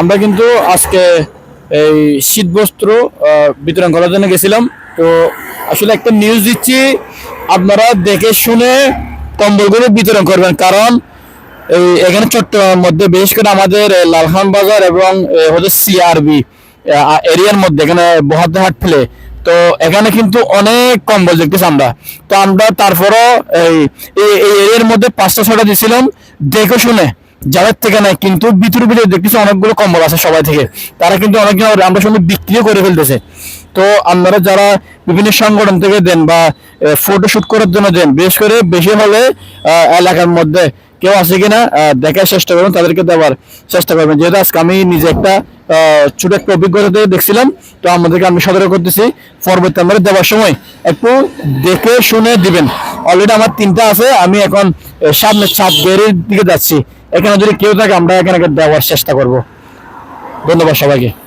আমরা কিন্তু আজকে এই শীত বস্ত্র বিতরণ করার জন্য গেছিলাম। তো আসলে একটা নিউজ দিচ্ছি, আপনারা দেখে শুনে কম্বলগুলো বিতরণ করবেন। কারণ এই এখানে চট্টগ্রামের মধ্যে, বিশেষ করে আমাদের লালখান বাজার এবং হচ্ছে সিআরবি এরিয়ার মধ্যে, এখানে বহাদ্দাহাট ফেলে। তো এখানে কিন্তু অনেক কম্বল দেখতেছি আমরা। তো আমরা তারপরও এই এরিয়ার মধ্যে পাঁচটা ছটা দিছিলাম, দেখে শুনে। যাদের থেকে নাই, কিন্তু ভিতরে ভিতরে দেখতেছি অনেকগুলো কম্বল আছে সবাই থেকে। তারা কিন্তু অনেকজন আমরা সঙ্গে বিক্রিও করে ফেলতেছে। তো আপনারা যারা বিভিন্ন সংগঠন থেকে দেন বা ফটো শুট করার জন্য দেন, বিশেষ করে বেশি হলে এলাকার মধ্যে কেউ আছে কিনা দেখার চেষ্টা করবেন, তাদেরকে দেওয়ার চেষ্টা করবেন। যেহেতু আজকে আমি নিজে একটা ছোট একটা অভিজ্ঞতা থেকে দেখছিলাম, তো আমাদেরকে আমি সতর্ক করতেছি, পরবর্তী আমরা দেওয়ার সময় একটু দেখে শুনে দিবেন। অলরেডি আমার তিনটা আছে, আমি এখন সামনে চাপ বেড়ে দিকে যাচ্ছি। এখানে যদি কেউ থাকে, আমরা এখানে দেওয়ার চেষ্টা করব। ধন্যবাদ সবাইকে।